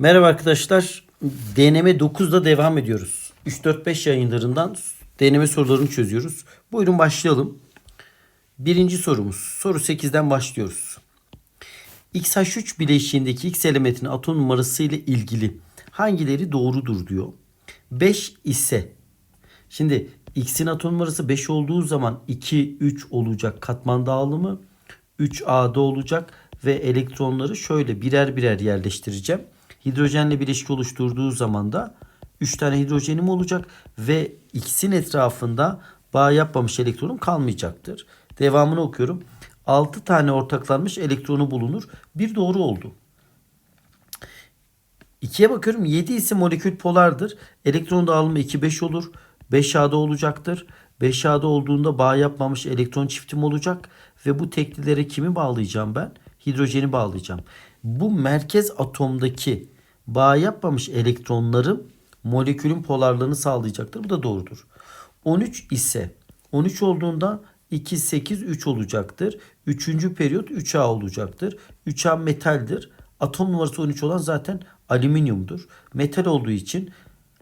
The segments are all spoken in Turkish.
Merhaba arkadaşlar. Deneme 9'da devam ediyoruz. 3-4-5 yayınlarından deneme sorularını çözüyoruz. Buyurun başlayalım. Birinci sorumuz. Soru 8'den başlıyoruz. XH3 bileşiğindeki X elementinin atom numarası ile ilgili hangileri doğrudur diyor. 5 ise şimdi X'in atom numarası 5 olduğu zaman 2 3 olacak katman dağılımı 3A'da olacak ve elektronları şöyle birer birer yerleştireceğim. Hidrojenle bileşik oluşturduğu zaman da 3 tane hidrojenim olacak ve X'in etrafında bağ yapmamış elektronum kalmayacaktır. Devamını okuyorum. 6 tane ortaklanmış elektronu bulunur. Bir doğru oldu. 2'ye bakıyorum. 7 ise molekül polardır. Elektron dağılımı 2-5 olur. 5A'da olacaktır. 5A'da olduğunda bağ yapmamış elektron çiftim olacak. Ve bu teklilere kimi bağlayacağım ben? Hidrojeni bağlayacağım. Bu merkez atomdaki bağ yapmamış elektronlarım molekülün polarlığını sağlayacaktır. Bu da doğrudur. 13 ise 13 olduğunda 2, 8, 3 olacaktır. Üçüncü periyot 3A olacaktır. 3A metaldir. Atom numarası 13 olan zaten alüminyumdur. Metal olduğu için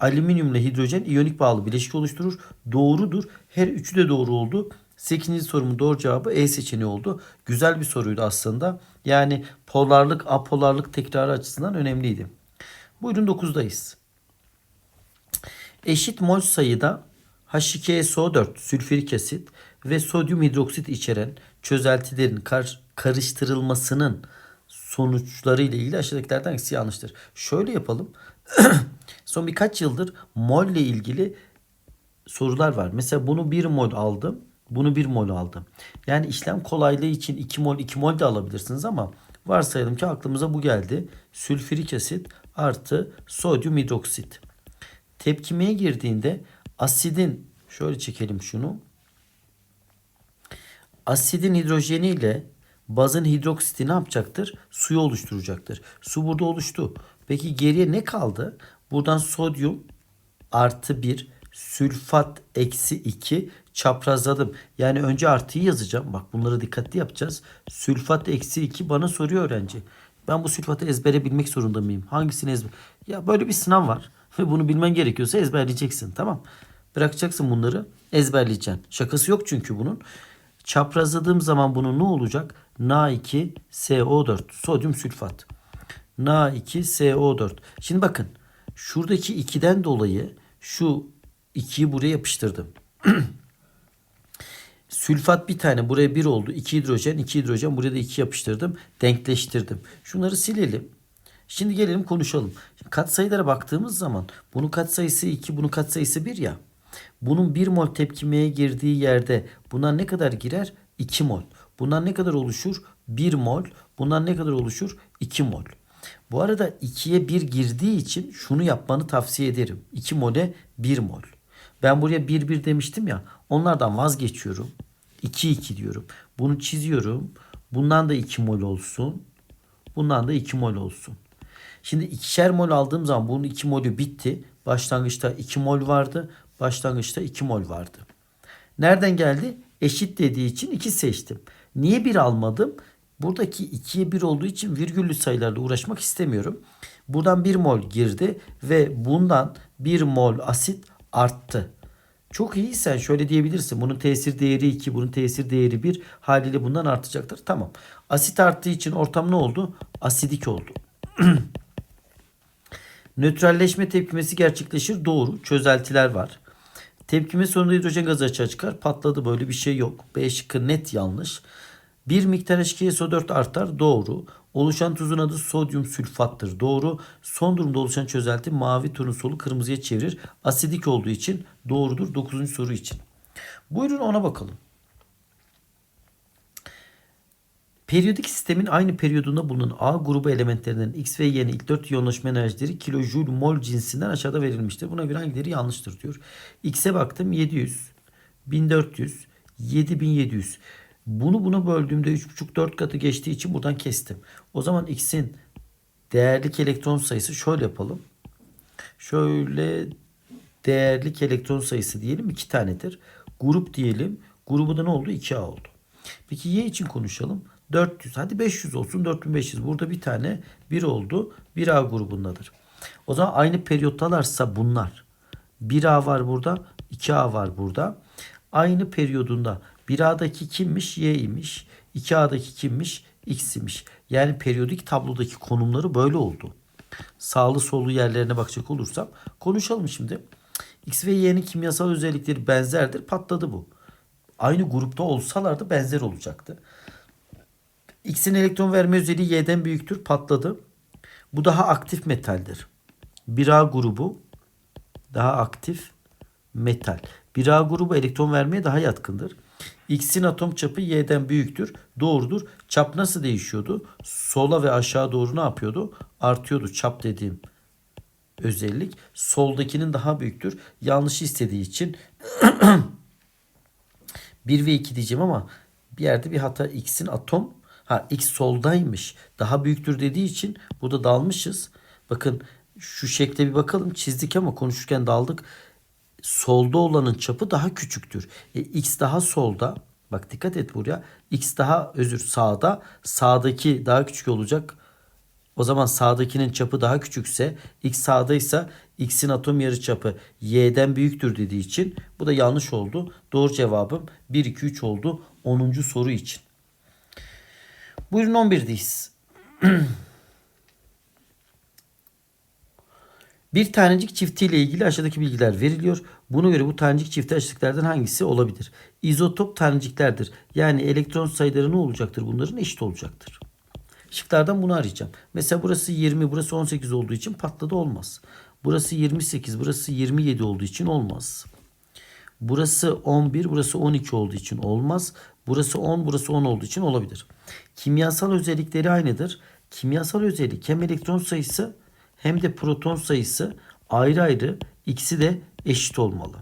alüminyumla hidrojen iyonik bağlı bileşik oluşturur. Doğrudur. Her üçü de doğru oldu. 8. sorumun doğru cevabı E seçeneği oldu. Güzel bir soruydu aslında. Yani polarlık, apolarlık tekrarı açısından önemliydi. Buyurun 9'dayız. Eşit mol sayıda H2SO4 sülfürik asit ve sodyum hidroksit içeren çözeltilerin kar karıştırılmasının sonuçları ile ilgili aşağıdakilerden hangisi yanlıştır? Şöyle yapalım. Son birkaç yıldır mol ile ilgili sorular var. Mesela bunu 1 mol aldım. Bunu 1 mol aldım. Yani işlem kolaylığı için 2 mol 2 mol de alabilirsiniz ama varsayalım ki aklımıza bu geldi. Sülfürik asit artı sodyum hidroksit. Tepkimeye girdiğinde asidin şöyle çekelim şunu. Asidin hidrojeni ile bazın hidroksiti ne yapacaktır? Suyu oluşturacaktır. Su burada oluştu. Peki geriye ne kaldı? Buradan sodyum artı 1 sülfat eksi 2 çaprazladım. Yani önce artıyı yazacağım. Bak bunları dikkatli yapacağız. Sülfat eksi 2 bana soruyor öğrenci. Ben bu sülfatı ezbere bilmek zorunda mıyım? Hangisini ezber? Ya böyle bir sınav var. Ve bunu bilmen gerekiyorsa ezberleyeceksin. Tamam. Bırakacaksın bunları. Ezberleyeceksin. Şakası yok çünkü bunun. Çaprazladığım zaman bunun ne olacak? Na2SO4 sodyum sülfat. Na2SO4. Şimdi bakın şuradaki 2'den dolayı şu 2'yi buraya yapıştırdım. Sülfat bir tane buraya 1 oldu. 2 hidrojen 2 hidrojen buraya da 2 yapıştırdım. Denkleştirdim. Şunları silelim. Şimdi gelelim konuşalım. Şimdi katsayılara baktığımız zaman bunun katsayısı 2 bunun katsayısı 1 ya. Bunun 1 mol tepkimeye girdiği yerde bundan ne kadar girer? 2 mol. Bundan ne kadar oluşur? 1 mol. Bundan ne kadar oluşur? 2 mol. Bu arada 2'ye 1 girdiği için şunu yapmanı tavsiye ederim. 2 mole 1 mol. Ben buraya 1 1 demiştim ya. Onlardan vazgeçiyorum. 2 2 diyorum. Bunu çiziyorum. Bundan da 2 mol olsun. Bundan da 2 mol olsun. Şimdi ikişer mol aldığım zaman bunun 2 molü bitti. Başlangıçta 2 mol vardı. Başlangıçta 2 mol vardı. Nereden geldi? Eşit dediği için 2 seçtim. Niye 1 almadım? Buradaki 2'ye 1 olduğu için virgüllü sayılarla uğraşmak istemiyorum. Buradan 1 mol girdi ve bundan 1 mol asit arttı. Çok iyiysen şöyle diyebilirsin. Bunun tesir değeri 2, bunun tesir değeri 1. Haliyle bundan artacaktır. Tamam. Asit arttığı için ortam ne oldu? Asidik oldu. Nötralleşme tepkimesi gerçekleşir. Doğru. Çözeltiler var. Tepkime sonunda hidrojen gazı açığa çıkar. Patladı böyle bir şey yok. B şıkkı net yanlış. Bir miktar H2SO4 artar. Doğru. Oluşan tuzun adı sodyum sülfattır. Doğru. Son durumda oluşan çözelti mavi turnussolu kırmızıya çevirir. Asidik olduğu için doğrudur. 9. soru için. Buyurun ona bakalım. Periyodik sistemin aynı periyodunda bulunan A grubu elementlerinden X ve Y'nin ilk 4 iyonlaşma enerjileri kilojoule mol cinsinden aşağıda verilmiştir. Buna göre hangileri yanlıştır diyor. X'e baktım 700, 1400, 7700. Bunu buna böldüğümde 3,5-4 katı geçtiği için buradan kestim. O zaman X'in değerlik elektron sayısı şöyle yapalım. Şöyle değerlik elektron sayısı diyelim 2 tanedir. Grup diyelim. Grubu da ne oldu? 2A oldu. Peki Y için konuşalım. 400 hadi 500 olsun 4500 burada bir tane 1 oldu 1A grubundadır. O zaman aynı periyottalarsa bunlar 1A var burada 2A var burada. Aynı periyodunda 1A'daki kimmiş? Y imiş. 2A'daki kimmiş? X imiş. Yani periyodik tablodaki konumları böyle oldu. Sağlı sollu yerlerine bakacak olursam konuşalım şimdi. X ve Y'nin kimyasal özellikleri benzerdir. Patladı bu. Aynı grupta olsalardı benzer olacaktı. X'in elektron verme özelliği Y'den büyüktür. Patladı. Bu daha aktif metaldir. 1A grubu daha aktif metal. 1A grubu elektron vermeye daha yatkındır. X'in atom çapı Y'den büyüktür. Doğrudur. Çap nasıl değişiyordu? Sola ve aşağı doğru ne yapıyordu? Artıyordu çap dediğim özellik. Soldakinin daha büyüktür. Yanlış istediği için 1 ve 2 diyeceğim ama bir yerde bir hata X'in atom ha X soldaymış. Daha büyüktür dediği için burada dalmışız. Bakın şu şekle bir bakalım. Çizdik ama konuşurken daldık. Solda olanın çapı daha küçüktür. E, X daha solda. Bak dikkat et buraya. X daha özür sağda. Sağdaki daha küçük olacak. O zaman sağdakinin çapı daha küçükse x sağdaysa x'in atom yarıçapı y'den büyüktür dediği için bu da yanlış oldu. Doğru cevabım 1 2 3 oldu 10. soru için. Buyurun 11'deyiz. Bir tanecik çiftiyle ilgili aşağıdaki bilgiler veriliyor. Buna göre bu tanecik çifti eşitliklerden hangisi olabilir? İzotop taneciklerdir. Yani elektron sayıları ne olacaktır? Bunların eşit olacaktır. Şıklardan bunu arayacağım. Mesela burası 20, burası 18 olduğu için patladı olmaz. Burası 28, burası 27 olduğu için olmaz. Burası 11, burası 12 olduğu için olmaz. Burası 10, burası 10 olduğu için olabilir. Kimyasal özellikleri aynıdır. Kimyasal özellik hem elektron sayısı hem de proton sayısı ayrı ayrı ikisi de eşit olmalı.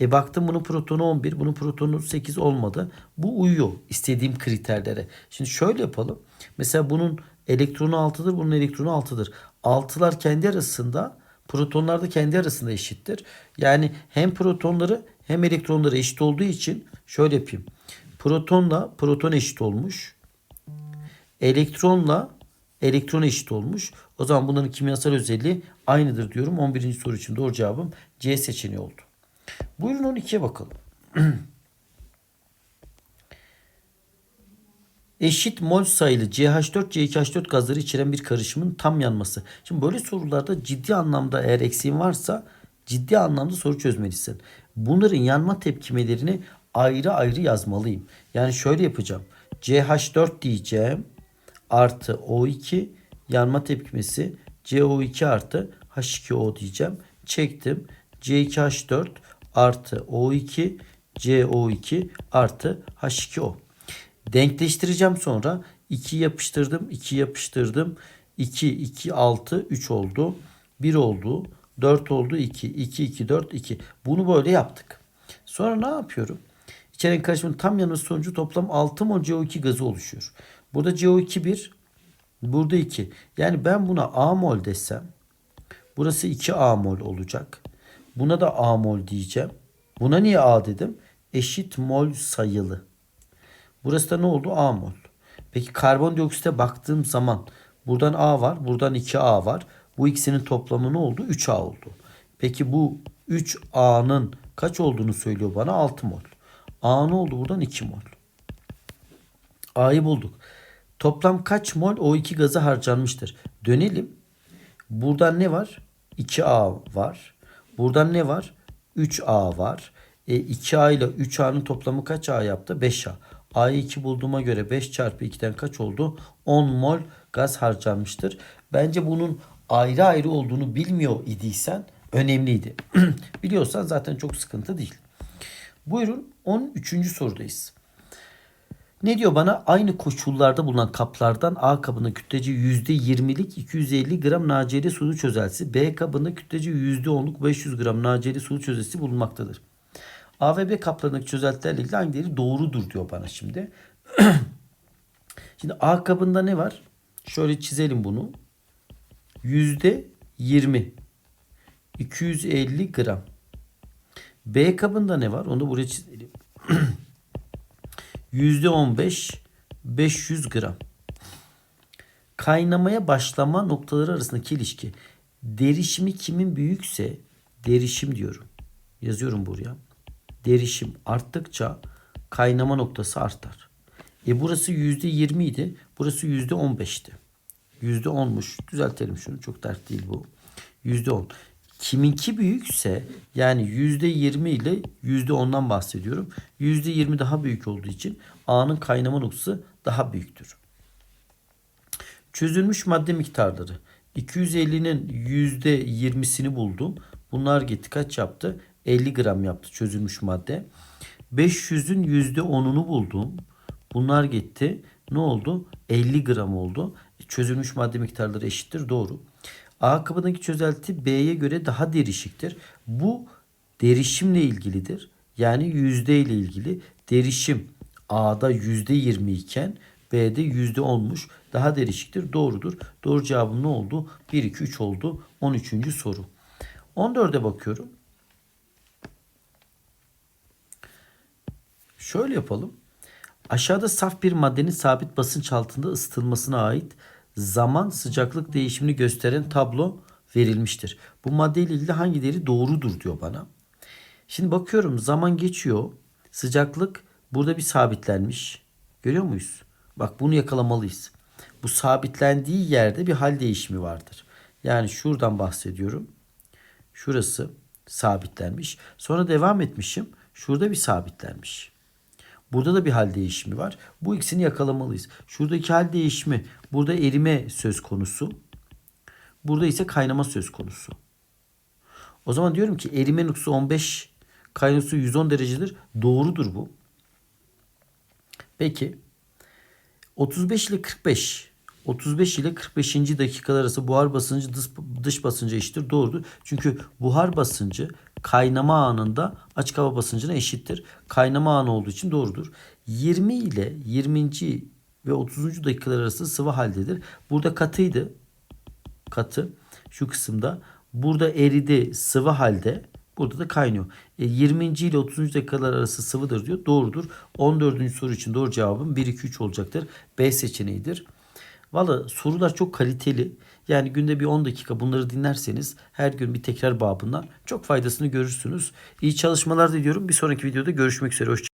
E baktım bunun protonu 11, bunun protonu 8 olmadı. Bu uyuyor istediğim kriterlere. Şimdi şöyle yapalım. Mesela bunun elektronu 6'dır, bunun elektronu 6'dır. 6'lar kendi arasında, protonlar da kendi arasında eşittir. Yani hem protonları hem elektronları eşit olduğu için şöyle yapayım. Protonla proton eşit olmuş. Elektronla elektron eşit olmuş. O zaman bunların kimyasal özelliği aynıdır diyorum. 11. soru için doğru cevabım C seçeneği oldu. Buyurun 12'ye bakalım. Eşit mol sayılı CH4 CH4 gazları içeren bir karışımın tam yanması. Şimdi böyle sorularda ciddi anlamda eğer eksiğin varsa ciddi anlamda soru çözmelisin. Bunların yanma tepkimelerini ayrı ayrı yazmalıyım. Yani şöyle yapacağım. CH4 diyeceğim artı O2 yanma tepkimesi CO2 artı H2O diyeceğim. Çektim. C2H4 artı O2 CO2 artı H2O. Denkleştireceğim sonra 2 yapıştırdım 2 yapıştırdım 2 2 6 3 oldu 1 oldu 4 oldu 2 2 2 4 2 bunu böyle yaptık. Sonra ne yapıyorum? İçeren karışımın tam yanı sonucu toplam 6 mol CO2 gazı oluşuyor. Burada CO2 1 burada 2 yani ben buna A mol desem burası 2 A mol olacak. Buna da A mol diyeceğim. Buna niye A dedim? Eşit mol sayılı. Burası da ne oldu? A mol. Peki karbondioksite baktığım zaman buradan A var, buradan 2A var. Bu ikisinin toplamı ne oldu? 3A oldu. Peki bu 3A'nın kaç olduğunu söylüyor bana? 6 mol. A ne oldu buradan? 2 mol. A'yı bulduk. Toplam kaç mol O2 gazı harcanmıştır? Dönelim. Buradan ne var? 2A var. Buradan ne var? 3A var. E, 2A ile 3A'nın toplamı kaç A yaptı? 5A. A'yı 2 bulduğuma göre 5 çarpı 2'den kaç oldu? 10 mol gaz harcanmıştır. Bence bunun ayrı ayrı olduğunu bilmiyor idiysen önemliydi. Biliyorsan zaten çok sıkıntı değil. Buyurun 13. sorudayız. Ne diyor bana? Aynı koşullarda bulunan kaplardan A kabının kütlece %20'lik 250 gram naceli sulu çözeltisi, B kabında kütlece %10'luk 500 gram naceli sulu çözeltisi bulunmaktadır. A ve B kaplarındaki çözeltilerle ilgili hangileri doğrudur diyor bana şimdi. şimdi A kabında ne var? Şöyle çizelim bunu. %20 250 gram. B kabında ne var? Onu da buraya çizelim. %15 500 gram. Kaynamaya başlama noktaları arasındaki ilişki. Derişimi kimin büyükse derişim diyorum. Yazıyorum buraya. Derişim arttıkça kaynama noktası artar. E burası %20 idi. Burası %15'ti. %10'muş. Düzeltelim şunu. Çok dert değil bu. %10. Kiminki büyükse yani %20 ile %10'dan bahsediyorum. %20 daha büyük olduğu için A'nın kaynama noktası daha büyüktür. Çözülmüş madde miktarları. 250'nin %20'sini buldum. Bunlar gitti kaç yaptı? 50 gram yaptı çözülmüş madde. 500'ün %10'unu buldum. Bunlar gitti. Ne oldu? 50 gram oldu. E, Çözülmüş madde miktarları eşittir. Doğru. A kabındaki çözelti B'ye göre daha derişiktir. Bu derişimle ilgilidir. Yani yüzde ile ilgili. Derişim A'da yüzde 20 iken B'de yüzde 10'muş. Daha derişiktir. Doğrudur. Doğru cevabım ne oldu? 1, 2, 3 oldu. 13. soru. 14'e bakıyorum. Şöyle yapalım. Aşağıda saf bir maddenin sabit basınç altında ısıtılmasına ait zaman sıcaklık değişimini gösteren tablo verilmiştir. Bu maddeyle ilgili hangi değeri doğrudur diyor bana. Şimdi bakıyorum zaman geçiyor. Sıcaklık burada bir sabitlenmiş. Görüyor muyuz? Bak bunu yakalamalıyız. Bu sabitlendiği yerde bir hal değişimi vardır. Yani şuradan bahsediyorum. Şurası sabitlenmiş. Sonra devam etmişim. Şurada bir sabitlenmiş. Burada da bir hal değişimi var. Bu ikisini yakalamalıyız. Şuradaki hal değişimi burada erime söz konusu. Burada ise kaynama söz konusu. O zaman diyorum ki erime noktası 15, kaynama noktası 110 derecedir. Doğrudur bu. Peki 35 ile 45 35 ile 45. dakikalar arası buhar basıncı dış, dış basınca eşittir. Doğrudur. Çünkü buhar basıncı kaynama anında açık hava basıncına eşittir. Kaynama anı olduğu için doğrudur. 20 ile 20. ve 30. dakikalar arası sıvı haldedir. Burada katıydı. Katı şu kısımda. Burada eridi sıvı halde. Burada da kaynıyor. E, 20. ile 30. dakikalar arası sıvıdır diyor. Doğrudur. 14. soru için doğru cevabım 1 2 3 olacaktır. B seçeneğidir. Valla sorular çok kaliteli. Yani günde bir 10 dakika bunları dinlerseniz her gün bir tekrar babından çok faydasını görürsünüz. İyi çalışmalar diliyorum. Bir sonraki videoda görüşmek üzere. Hoşçakalın.